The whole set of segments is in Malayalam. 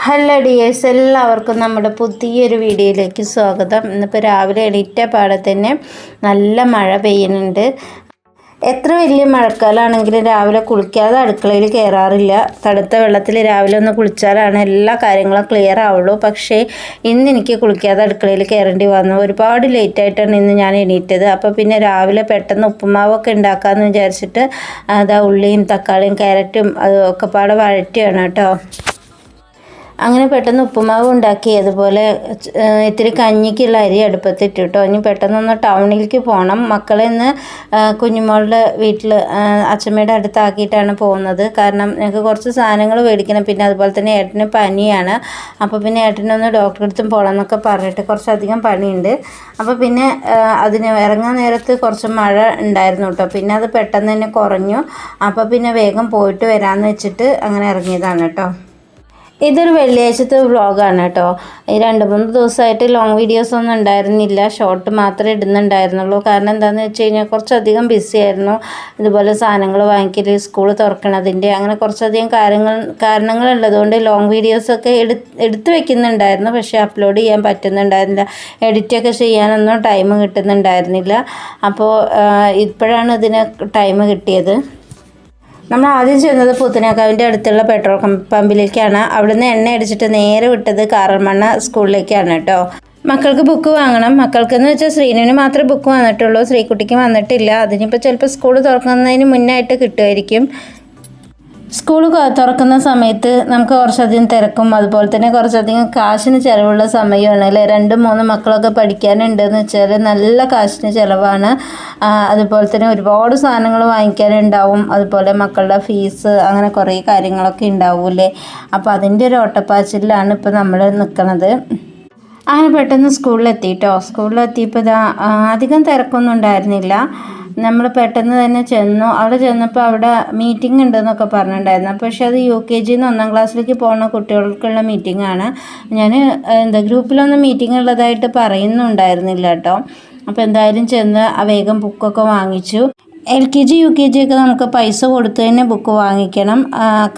ഹലോ ഡിയേഴ്സ് എല്ലാവർക്കും നമ്മുടെ പുതിയൊരു വീഡിയോയിലേക്ക് സ്വാഗതം. ഇന്നിപ്പോൾ രാവിലെ എണീറ്റ പാടെ തന്നെ നല്ല മഴ പെയ്യുന്നുണ്ട്. എത്ര വലിയ മഴക്കാലാണെങ്കിലും രാവിലെ കുളിക്കാതെ അടുക്കളയിൽ കയറാറില്ല തണുത്ത വെള്ളത്തിൽ രാവിലെ ഒന്ന് കുളിച്ചാലാണ് എല്ലാ കാര്യങ്ങളും ക്ലിയർ ആവുള്ളൂ. പക്ഷേ ഇന്ന് എനിക്ക് കുളിക്കാതെ അടുക്കളയിൽ കയറേണ്ടി വന്നു. ഒരുപാട് ലേറ്റായിട്ടാണ് ഇന്ന് ഞാൻ എണീറ്റത്. അപ്പോൾ പിന്നെ രാവിലെ പെട്ടെന്ന് ഉപ്പുമാവൊക്കെ ഉണ്ടാക്കാമെന്ന് വിചാരിച്ചിട്ട് അതാ ഉള്ളിയും തക്കാളിയും ക്യാരറ്റും അതൊക്കെ പാടെ വഴറ്റിയാണ് കേട്ടോ. അങ്ങനെ പെട്ടെന്ന് ഉപ്പുമാവ് ഉണ്ടാക്കി അതുപോലെ ഇത്തിരി കഞ്ഞിക്കുള്ള അരി അടുപ്പത്തിട്ട് കേട്ടോ ഇനി പെട്ടെന്നൊന്ന് ടൗണിലേക്ക് പോകണം മക്കളെ ഇന്ന് കുഞ്ഞുമോളുടെ വീട്ടിൽ അച്ഛമ്മയുടെ അടുത്താക്കിയിട്ടാണ് പോകുന്നത്. കാരണം ഞങ്ങൾക്ക് കുറച്ച് സാധനങ്ങൾ മേടിക്കണം. പിന്നെ അതുപോലെ തന്നെ ഏട്ടന് പനിയാണ്. അപ്പോൾ പിന്നെ ഏട്ടനൊന്ന് ഡോക്ടറെ അടുത്തും പോകണം എന്നൊക്കെ പറഞ്ഞിട്ട് കുറച്ചധികം പണിയുണ്ട്. അപ്പോൾ പിന്നെ അതിന് ഇറങ്ങാൻ നേരത്ത് കുറച്ച് മഴ ഉണ്ടായിരുന്നു കേട്ടോ. പിന്നെ അത് പെട്ടെന്ന് തന്നെ കുറഞ്ഞു. അപ്പോൾ പിന്നെ വേഗം പോയിട്ട് വരാമെന്ന് വെച്ചിട്ട് അങ്ങനെ ഇറങ്ങിയതാണ് കേട്ടോ. ഇതൊരു വെള്ളിയാഴ്ചത്തെ വ്ളോഗാണ് കേട്ടോ. ഈ രണ്ട് മൂന്ന് ദിവസമായിട്ട് ലോങ് വീഡിയോസ് ഒന്നും ഉണ്ടായിരുന്നില്ല. ഷോർട്ട് മാത്രമേ ഇടുന്നുണ്ടായിരുന്നുള്ളൂ. കാരണം എന്താണെന്ന് വെച്ച് കഴിഞ്ഞാൽ കുറച്ചധികം ബിസി ആയിരുന്നു. ഇതുപോലെ സാധനങ്ങൾ വാങ്ങിക്കൽ സ്കൂൾ തുറക്കണതിന്റെ അങ്ങനെ കുറച്ചധികം കാര്യങ്ങൾ കാരണങ്ങളുള്ളതുകൊണ്ട് ലോങ് വീഡിയോസൊക്കെ എടു എടുത്തു വെക്കുന്നുണ്ടായിരുന്നു. പക്ഷേ അപ്ലോഡ് ചെയ്യാൻ പറ്റുന്നുണ്ടായിരുന്നില്ല. എഡിറ്റൊക്കെ ചെയ്യാനൊന്നും ടൈം കിട്ടുന്നുണ്ടായിരുന്നില്ല. അപ്പോൾ ഇപ്പോഴാണ് ഇതിന് ടൈം കിട്ടിയത്. നമ്മൾ ആദ്യം ചെന്നത് പുത്തനാക്കാവിന്റെ അടുത്തുള്ള പെട്രോൾ പമ്പിലേക്കാണ്. അവിടുന്ന് എണ്ണ അടിച്ചിട്ട് നേരെ വിട്ടത് കാറൽമണ്ണ സ്കൂളിലേക്കാണ് കേട്ടോ. മക്കൾക്ക് ബുക്ക് വാങ്ങണം. മക്കൾക്ക് എന്ന് വെച്ചാൽ ശ്രീനുവിന് മാത്രമേ ബുക്ക് വന്നിട്ടുള്ളൂ. ശ്രീകുട്ടിക്ക് വന്നിട്ടില്ല. അതിനിപ്പോൾ ചിലപ്പോൾ സ്കൂൾ തുറക്കുന്നതിന് മുന്നായിട്ട് കിട്ടുമായിരിക്കും. സ്കൂൾ തുറക്കുന്ന സമയത്ത് നമുക്ക് കുറച്ചധികം തിരക്കും അതുപോലെ തന്നെ കുറച്ചധികം കാശിന് ചിലവുള്ള സമയമാണ് അല്ലേ? രണ്ടും മൂന്നും മക്കളൊക്കെ പഠിക്കാനുണ്ടെന്ന് വെച്ചാൽ നല്ല കാശിന് ചിലവാണ്. അതുപോലെ തന്നെ ഒരുപാട് സാധനങ്ങൾ വാങ്ങിക്കാനുണ്ടാവും. അതുപോലെ മക്കളുടെ ഫീസ് അങ്ങനെ കുറേ കാര്യങ്ങളൊക്കെ ഉണ്ടാവൂലേ അപ്പോൾ അതിന്റെ ഒരു ഓട്ടപ്പാച്ചിലാണ് ഇപ്പോൾ നമ്മൾ നിൽക്കുന്നത് അങ്ങനെ പെട്ടെന്ന് സ്കൂളിലെത്തിയിട്ടോ സ്കൂളിലെത്തിയപ്പോൾ അധികം തിരക്കൊന്നും ഉണ്ടായിരുന്നില്ല. നമ്മൾ പെട്ടെന്ന് തന്നെ ചെന്നു. അവിടെ ചെന്നപ്പോൾ അവിടെ മീറ്റിംഗ് ഉണ്ടെന്നൊക്കെ പറഞ്ഞിട്ടുണ്ടായിരുന്നു. പക്ഷേ അത് യു കെ ജിന്ന് ഒന്നാം ക്ലാസ്സിലേക്ക് പോകുന്ന കുട്ടികൾക്കുള്ള മീറ്റിംഗ് ആണ്. ഞാൻ എന്താ ഗ്രൂപ്പിലൊന്നും മീറ്റിംഗ് ഉള്ളതായിട്ട് പറയുന്നുണ്ടായിരുന്നില്ല കേട്ടോ. അപ്പോൾ എന്തായാലും ചെന്ന് ആ വേഗം ബുക്കൊക്കെ വാങ്ങിച്ചു. L K G U K G ഒക്കെ നമുക്ക് പൈസ കൊടുത്ത് തന്നെ ബുക്ക് വാങ്ങിക്കണം.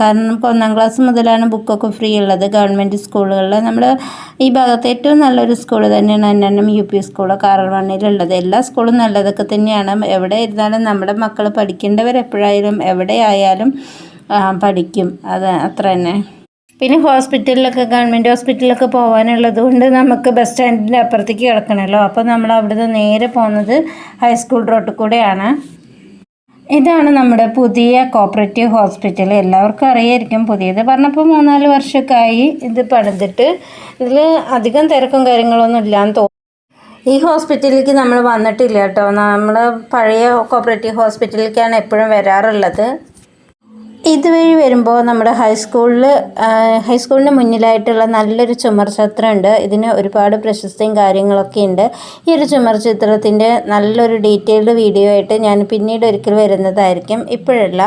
കാരണം നമുക്ക് ഒന്നാം ക്ലാസ് മുതലാണ് ബുക്കൊക്കെ ഫ്രീ ഉള്ളത്. ഗവൺമെന്റ് സ്കൂളുകളിൽ നമ്മൾ ഈ ഭാഗത്ത് ഏറ്റവും നല്ലൊരു സ്കൂൾ തന്നെയാണ് എം യു പി സ്കൂൾ കാറൽമണ്ണിലുള്ളത്. എല്ലാ സ്കൂളും നല്ലതൊക്കെ തന്നെയാണ്. എവിടെ ഇരുന്നാലും നമ്മുടെ മക്കൾ പഠിക്കേണ്ടവർ എപ്പോഴായാലും എവിടെ ആയാലും പഠിക്കും. അത് അത്ര തന്നെ. പിന്നെ ഹോസ്പിറ്റലിലൊക്കെ ഗവൺമെന്റ് ഹോസ്പിറ്റലിലൊക്കെ പോകാനുള്ളത് കൊണ്ട് നമുക്ക് ബസ് സ്റ്റാൻഡിന്റെ അപ്പുറത്തേക്ക് കിടക്കണമല്ലോ അപ്പോൾ നമ്മൾ അവിടുന്ന് നേരെ പോകുന്നത് ഹൈസ്കൂൾ റോട്ടിൽ കൂടെയാണ്. ഇതാണ് നമ്മുടെ പുതിയ കോപ്പറേറ്റീവ് ഹോസ്പിറ്റൽ എല്ലാവർക്കും അറിയായിരിക്കും. പുതിയത് പറഞ്ഞപ്പോൾ മൂന്നാൽ വർഷമൊക്കെയായി ഇത് പണിതിട്ട്. ഇതിൽ അധികം തിരക്കും കാര്യങ്ങളൊന്നും ഇല്ലാന്ന് തോന്നുന്നു ഈ ഹോസ്പിറ്റലിലേക്ക് നമ്മൾ വന്നിട്ടില്ല കേട്ടോ. നമ്മൾ പഴയ കോപ്പറേറ്റീവ് ഹോസ്പിറ്റലിലേക്കാണ് എപ്പോഴും വരാറുള്ളത്. ഇതുവഴി വരുമ്പോൾ നമ്മുടെ ഹൈസ്കൂളിൽ ഹൈസ്കൂളിന് മുന്നിലായിട്ടുള്ള നല്ലൊരു ചുമർ ചിത്രമുണ്ട് ഇതിന് ഒരുപാട് പ്രശസ്തിയും കാര്യങ്ങളൊക്കെ ഉണ്ട്. ഈ ഒരു ചുമർ ചിത്രത്തിന്റെ നല്ലൊരു ഡീറ്റെയിൽഡ് വീഡിയോ ആയിട്ട് ഞാൻ പിന്നീട് ഒരിക്കൽ വരുന്നതായിരിക്കും. ഇപ്പോഴല്ല.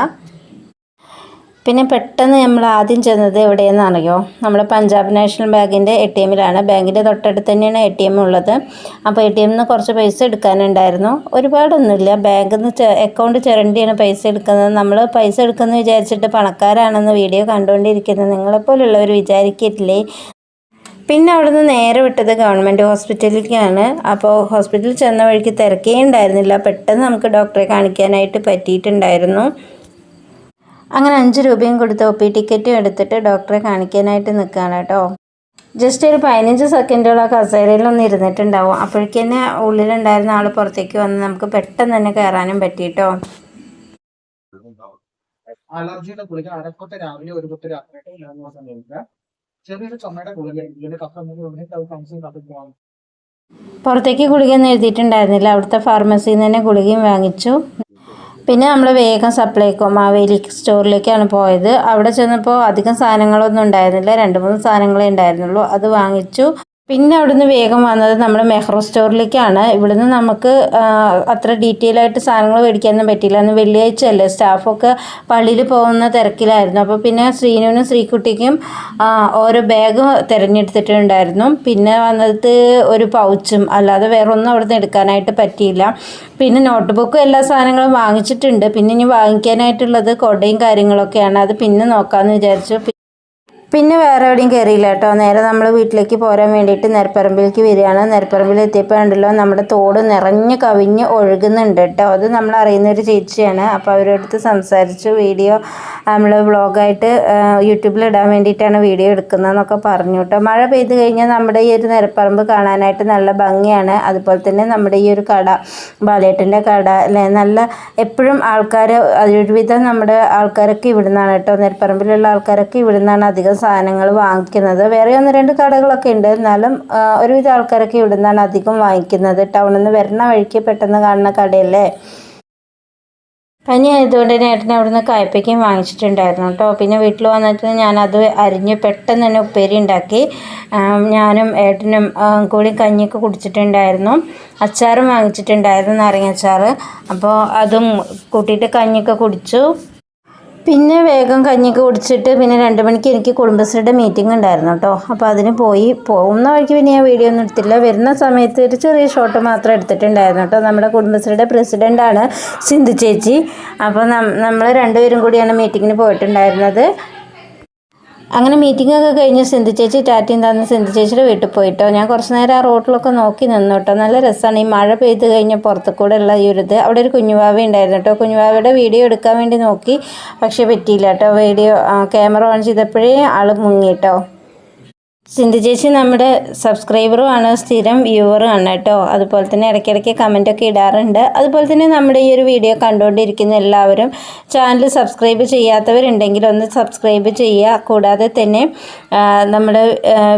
പിന്നെ പെട്ടെന്ന് നമ്മൾ ആദ്യം ചെന്നത് എവിടെയെന്നറിയോ? നമ്മൾ പഞ്ചാബ് നാഷണൽ ബാങ്കിന്റെ എ ടി എമ്മിലാണ്. ബാങ്കിന്റെ തൊട്ടടുത്ത് തന്നെയാണ് എ ടി എം ഉള്ളത്. അപ്പോൾ എ ടി എമ്മിൽ നിന്ന് കുറച്ച് പൈസ എടുക്കാനുണ്ടായിരുന്നു. ഒരുപാടൊന്നുമില്ല. ബാങ്കിൽ നിന്ന് അക്കൗണ്ട് ചിരണ്ടിയാണ് പൈസ എടുക്കുന്നത്. നമ്മൾ പൈസ എടുക്കുന്നത് വിചാരിച്ചിട്ട് പണക്കാരാണെന്ന് വീഡിയോ കണ്ടുകൊണ്ടിരിക്കുന്നത്. നിങ്ങളെപ്പോലുള്ളവർ വിചാരിക്കില്ലേ പിന്നെ അവിടുന്ന് നേരെ വിട്ടത് ഗവൺമെന്റ് ഹോസ്പിറ്റലിലേക്കാണ്. അപ്പോൾ ഹോസ്പിറ്റലിൽ ചെന്ന വഴിക്ക് തിരക്കേ ഉണ്ടായിരുന്നില്ല. പെട്ടെന്ന് നമുക്ക് ഡോക്ടറെ കാണിക്കാനായിട്ട് പറ്റിയിട്ടുണ്ടായിരുന്നു. അങ്ങനെ അഞ്ച് രൂപയും കൊടുത്ത് ഒ പി ടിക്കറ്റും എടുത്തിട്ട് ഡോക്ടറെ കാണിക്കാനായിട്ട് നിൽക്കുകയാണ് കേട്ടോ. ജസ്റ്റ് ഒരു പതിനഞ്ച് സെക്കൻഡോളം കസേരയിലൊന്നും കസേരയിലൊന്ന് ഇരുന്നിട്ടുണ്ടാവും. അപ്പോഴേക്ക് തന്നെ ഉള്ളിലുണ്ടായിരുന്ന ആൾ പുറത്തേക്ക് വന്ന് നമുക്ക് പെട്ടെന്ന് തന്നെ കയറാനും പറ്റിയിട്ടോ അലർജിയുടെ ഗുളിക അരക്കൊത്തെ രാവിലെ ഒരു കൊത്ത് രാത്രി ചെറിയൊരു ചുമയുടെ ഗുളിക കഫ പുറത്തേക്ക് ഗുളികയൊന്നും എഴുതിയിട്ടുണ്ടായിരുന്നില്ല. അവിടുത്തെ ഫാർമസിയിൽ നിന്ന് തന്നെ ഗുളികയും വാങ്ങിച്ചു. പിന്നെ നമ്മൾ വേഗം സപ്ലൈക്കോ മാവേലി സ്റ്റോറിലേക്കാണ് പോയത്. അവിടെ ചെന്നപ്പോൾ അധികം സാധനങ്ങളൊന്നും ഉണ്ടായിരുന്നില്ല. രണ്ട് മൂന്ന് സാധനങ്ങളേ ഉണ്ടായിരുന്നുള്ളൂ. അത് വാങ്ങിച്ചു. പിന്നെ അവിടുന്ന് വേഗം വന്നത് നമ്മൾ മെഹ്റോ സ്റ്റോറിലേക്കാണ്. ഇവിടുന്ന് നമുക്ക് അത്ര ഡീറ്റെയിൽ ആയിട്ട് സാധനങ്ങൾ മേടിക്കാനൊന്നും പറ്റിയില്ല. അന്ന് വെള്ളിയാഴ്ച അല്ലേ സ്റ്റാഫൊക്കെ പള്ളിയിൽ പോകുന്ന തിരക്കിലായിരുന്നു. അപ്പോൾ പിന്നെ ശ്രീനുവിനും ശ്രീകുട്ടിക്കും ഓരോ ബാഗ് തിരഞ്ഞെടുത്തിട്ടുണ്ടായിരുന്നു. പിന്നെ വന്നത് ഒരു പൗച്ചും അല്ലാതെ വേറെ ഒന്നും അവിടുന്ന് എടുക്കാനായിട്ട് പറ്റിയില്ല. പിന്നെ നോട്ട് ബുക്കും എല്ലാ സാധനങ്ങളും വാങ്ങിച്ചിട്ടുണ്ട്. പിന്നെ ഇനി വാങ്ങിക്കാനായിട്ടുള്ളത് കൊടയും കാര്യങ്ങളൊക്കെയാണ്. അത് പിന്നെ നോക്കാമെന്ന് വിചാരിച്ചു. പിന്നെ വേറെ എവിടെയും കയറിയില്ല കേട്ടോ. നേരെ നമ്മൾ വീട്ടിലേക്ക് പോരാൻ വേണ്ടിയിട്ട് നെരപ്പറമ്പിലേക്ക് വരികയാണ്. നെരപ്പറമ്പിൽ എത്തിയപ്പോൾ ഉണ്ടല്ലോ നമ്മുടെ തോട് നിറഞ്ഞ് കവിഞ്ഞ് ഒഴുകുന്നുണ്ട് കേട്ടോ. അത് നമ്മൾ അറിയുന്ന ഒരു ചേച്ചിയാണ്. അപ്പോൾ അവരടുത്ത് സംസാരിച്ചു. വീഡിയോ നമ്മൾ വ്ളോഗായിട്ട് യൂട്യൂബിൽ ഇടാൻ വേണ്ടിയിട്ടാണ് വീഡിയോ എടുക്കുന്നതെന്നൊക്കെ പറഞ്ഞു കേട്ടോ. മഴ പെയ്ത് കഴിഞ്ഞാൽ നമ്മുടെ ഈ ഒരു നെരപ്പറമ്പ് കാണാനായിട്ട് നല്ല ഭംഗിയാണ്. അതുപോലെ തന്നെ നമ്മുടെ ഈ ഒരു കട ബാലേട്ടന്റെ കട അല്ലേ? നല്ല എപ്പോഴും ആൾക്കാർ ഒരുവിധം നമ്മുടെ ആൾക്കാരൊക്കെ ഇവിടുന്നാണ് കേട്ടോ. നെൽപ്പറമ്പിലുള്ള ആൾക്കാരൊക്കെ ഇവിടുന്നാണ് അധികം സാധനങ്ങൾ വാങ്ങിക്കുന്നത്. വേറെ ഒന്ന് രണ്ട് കടകളൊക്കെ ഉണ്ട്. എന്നാലും ഒരുവിധം ആൾക്കാരൊക്കെ ഇവിടുന്നാണ് അധികം വാങ്ങിക്കുന്നത്. ടൗണിൽ നിന്ന് വരുന്ന വഴിക്ക് പെട്ടെന്ന് കാണുന്ന കടയല്ലേ? പനി ആയതുകൊണ്ട് തന്നെ ഏട്ടൻ അവിടുന്ന് കായ്പയ്ക്കും വാങ്ങിച്ചിട്ടുണ്ടായിരുന്നു കേട്ടോ. പിന്നെ വീട്ടിൽ വന്നിട്ട് ഞാനത് അരിഞ്ഞ് പെട്ടെന്ന് തന്നെ ഉപ്പേരി ഉണ്ടാക്കി. ഞാനും ഏട്ടനും കൂടി കഞ്ഞിയൊക്കെ കുടിച്ചിട്ടുണ്ടായിരുന്നു. അച്ചാറും വാങ്ങിച്ചിട്ടുണ്ടായിരുന്നു നാരങ്ങ അച്ചാർ അപ്പോൾ അതും കൂട്ടിയിട്ട് കഞ്ഞിയൊക്കെ കുടിച്ചു. പിന്നെ വേഗം കഞ്ഞിക്ക് കുടിച്ചിട്ട് പിന്നെ രണ്ട് മണിക്ക് എനിക്ക് കുടുംബശ്രീയുടെ മീറ്റിംഗ് ഉണ്ടായിരുന്നു കേട്ടോ അപ്പോൾ അതിന് പോയി പോകുന്ന വഴിക്ക് പിന്നെ ഞാൻ വീഡിയോ ഒന്നും എടുത്തില്ല. വരുന്ന സമയത്ത് ഒരു ചെറിയ ഷോട്ട് മാത്രം എടുത്തിട്ടുണ്ടായിരുന്നു കേട്ടോ നമ്മുടെ കുടുംബശ്രീയുടെ പ്രസിഡന്റാണ് സിന്ധു ചേച്ചി. അപ്പോൾ നമ്മൾ രണ്ടുപേരും കൂടിയാണ് മീറ്റിങ്ങിന് പോയിട്ടുണ്ടായിരുന്നത്. അങ്ങനെ മീറ്റിംഗ് ഒക്കെ കഴിഞ്ഞ് സിന്ധു ചേച്ചി ടാറ്റയും തന്ന് സിന്ധു ചേച്ചിയുടെ വീട്ടിൽ പോയിട്ടോ. ഞാൻ കുറച്ച് നേരം ആ റോട്ടിലൊക്കെ നോക്കി നിന്നു കേട്ടോ നല്ല രസമാണ് ഈ മഴ പെയ്ത് കഴിഞ്ഞ പുറത്തു കൂടെ ഉള്ള ഈ ഒരു ഇത്. അവിടെ ഒരു കുഞ്ഞുവാവ ഉണ്ടായിരുന്നു കേട്ടോ കുഞ്ഞുവാവയുടെ വീഡിയോ എടുക്കാൻ വേണ്ടി നോക്കി. പക്ഷേ പറ്റിയില്ല കേട്ടോ വീഡിയോ ക്യാമറ ഓൺ ചെയ്തപ്പോഴേ ആൾ മുങ്ങി കേട്ടോ സിന്ധു ചേച്ചി നമ്മുടെ സബ്സ്ക്രൈബറും ആണ് സ്ഥിരം വ്യൂവറും ആണ് കേട്ടോ. അതുപോലെ തന്നെ ഇടയ്ക്കിടയ്ക്ക് കമന്റൊക്കെ ഇടാറുണ്ട്. അതുപോലെ തന്നെ നമ്മുടെ ഈ ഒരു വീഡിയോ കണ്ടുകൊണ്ടിരിക്കുന്ന എല്ലാവരും ചാനൽ സബ്സ്ക്രൈബ് ചെയ്യാത്തവരുണ്ടെങ്കിൽ ഒന്ന് സബ്സ്ക്രൈബ് ചെയ്യുക. കൂടാതെ തന്നെ നമ്മുടെ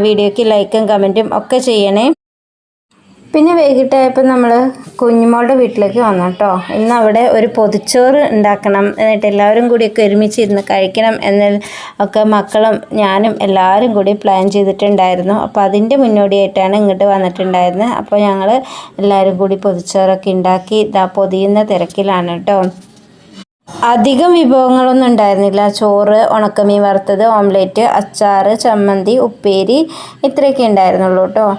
വീഡിയോയ്ക്ക് ലൈക്കും കമന്റും ഒക്കെ ചെയ്യണേ. പിന്നെ വൈകിട്ടായപ്പോൾ നമ്മൾ കുഞ്ഞുമോളുടെ വീട്ടിലേക്ക് വന്നു കേട്ടോ. ഇന്ന് അവിടെ ഒരു പൊതിച്ചോറ് ഉണ്ടാക്കണം എന്നിട്ട് എല്ലാവരും കൂടിയൊക്കെ ഒരുമിച്ചിരുന്ന് കഴിക്കണം എന്ന ഒക്കെ മക്കളും ഞാനും എല്ലാവരും കൂടി പ്ലാൻ ചെയ്തിട്ടുണ്ടായിരുന്നു. അപ്പോൾ അതിന്റെ മുന്നോടിയായിട്ടാണ് ഇങ്ങോട്ട് വന്നിട്ടുണ്ടായിരുന്നത്. അപ്പോൾ ഞങ്ങൾ എല്ലാവരും കൂടി പൊതിച്ചോറൊക്കെ ഉണ്ടാക്കി ഇതാ പൊതിയുന്ന തിരക്കിലാണ് കേട്ടോ. അധികം വിഭവങ്ങളൊന്നും ഉണ്ടായിരുന്നില്ല. ചോറ് ഉണക്കമീൻ വറുത്തത് ഓംലേറ്റ് അച്ചാറ് ചമ്മന്തി ഉപ്പേരി ഇത്രയൊക്കെ ഉണ്ടായിരുന്നുള്ളൂ കേട്ടോ.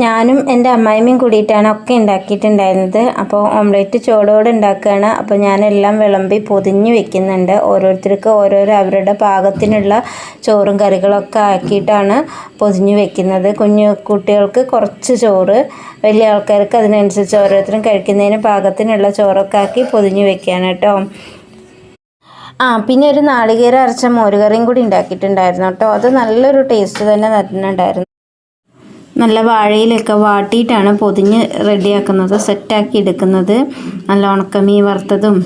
ഞാനും എന്റെ അമ്മായിമ്മയും കൂടിയിട്ടാണ് ഒക്കെ ഉണ്ടാക്കിയിട്ടുണ്ടായിരുന്നത്. അപ്പോൾ ഓംലെറ്റ് ചോടോടെ ഉണ്ടാക്കുകയാണ്. അപ്പോൾ ഞാനെല്ലാം വിളമ്പി പൊതിഞ്ഞ് വെക്കുന്നുണ്ട്. ഓരോരുത്തർക്ക് ഓരോരോ അവരുടെ പാകത്തിനുള്ള ചോറും കറികളൊക്കെ ആക്കിയിട്ടാണ് പൊതിഞ്ഞ് വെക്കുന്നത്. കുഞ്ഞു കുട്ടികൾക്ക് കുറച്ച് ചോറ് വലിയ ആൾക്കാർക്ക് അതിനനുസരിച്ച് ഓരോരുത്തരും കഴിക്കുന്നതിന് പാകത്തിനുള്ള ചോറൊക്കെ ആക്കി പൊതിഞ്ഞ് വെക്കുകയാണ് കേട്ടോ. ആ പിന്നെ ഒരു നാളികേരം അരച്ച മോരുകറിയും കൂടി ഉണ്ടാക്കിയിട്ടുണ്ടായിരുന്നു കേട്ടോ. അത് നല്ലൊരു ടേസ്റ്റ് തന്നെ തരുന്നുണ്ടായിരുന്നു. നല്ല വാഴയിലൊക്കെ വാട്ടിയിട്ടാണ് പൊതിഞ്ഞ് റെഡിയാക്കുന്നത് സെറ്റാക്കി എടുക്കുന്നത്. നല്ല ഉണക്കമീ വറുത്തതും.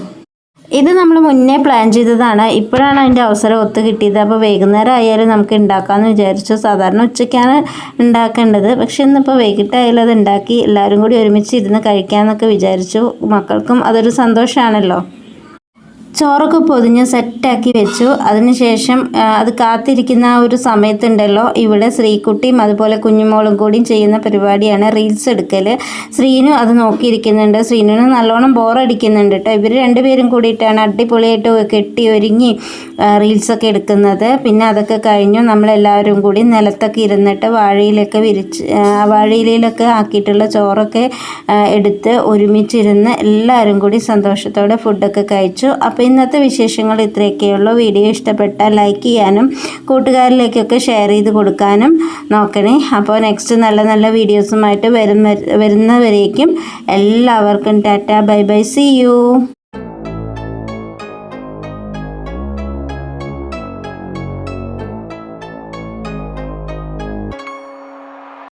ഇത് നമ്മൾ മുന്നേ പ്ലാൻ ചെയ്തതാണ്. ഇപ്പോഴാണ് അതിന്റെ അവസരം ഒത്തു കിട്ടിയത്. അപ്പോൾ വൈകുന്നേരം ആയാലും നമുക്ക് ഉണ്ടാക്കാമെന്ന് വിചാരിച്ചു. സാധാരണ ഉച്ചയ്ക്കാണ് ഉണ്ടാക്കേണ്ടത് പക്ഷെ ഇന്നിപ്പോൾ വൈകിട്ടായാലും അത് ഉണ്ടാക്കി എല്ലാവരും കൂടി ഒരുമിച്ച് ഇരുന്ന് കഴിക്കാമെന്നൊക്കെ വിചാരിച്ചു. മക്കൾക്കും അതൊരു സന്തോഷമാണല്ലോ ചോറൊക്കെ പൊതിഞ്ഞ് സെറ്റാക്കി വെച്ചു. അതിനുശേഷം അത് കാത്തിരിക്കുന്ന ആ ഒരു സമയത്തുണ്ടല്ലോ ഇവിടെ ശ്രീകുട്ടിയും അതുപോലെ കുഞ്ഞുമോളും കൂടിയും ചെയ്യുന്ന പരിപാടിയാണ് റീൽസ് എടുക്കൽ ശ്രീനു അത് നോക്കിയിരിക്കുന്നുണ്ട്. ശ്രീനുവിന് നല്ലോണം ബോറടിക്കുന്നുണ്ട് കേട്ടോ. ഇവർ രണ്ടുപേരും കൂടിയിട്ടാണ് അടിപൊളിയായിട്ട് കെട്ടി ഒരുങ്ങി റീൽസൊക്കെ എടുക്കുന്നത്. പിന്നെ അതൊക്കെ കഴിഞ്ഞു നമ്മളെല്ലാവരും കൂടി നിലത്തൊക്കെ ഇരുന്നിട്ട് വാഴയിലൊക്കെ വിരിച്ച് വാഴയിലയിലൊക്കെ ആക്കിയിട്ടുള്ള ചോറൊക്കെ എടുത്ത് ഒരുമിച്ചിരുന്ന് എല്ലാവരും കൂടി സന്തോഷത്തോടെ ഫുഡൊക്കെ കഴിച്ചു. ഇന്നത്തെ വിശേഷങ്ങൾ ഇത്രയൊക്കെയുള്ളൂ. വീഡിയോ ഇഷ്ടപ്പെട്ടാൽ ലൈക്ക് ചെയ്യാനും കൂട്ടുകാരിലേക്കൊക്കെ ഷെയർ ചെയ്ത് കൊടുക്കാനും നോക്കണേ. അപ്പോൾ നെക്സ്റ്റ് നല്ല നല്ല വീഡിയോസുമായിട്ട് വരും വരുന്നവരേക്കും എല്ലാവർക്കും ടാറ്റ ബൈ ബൈ സി യു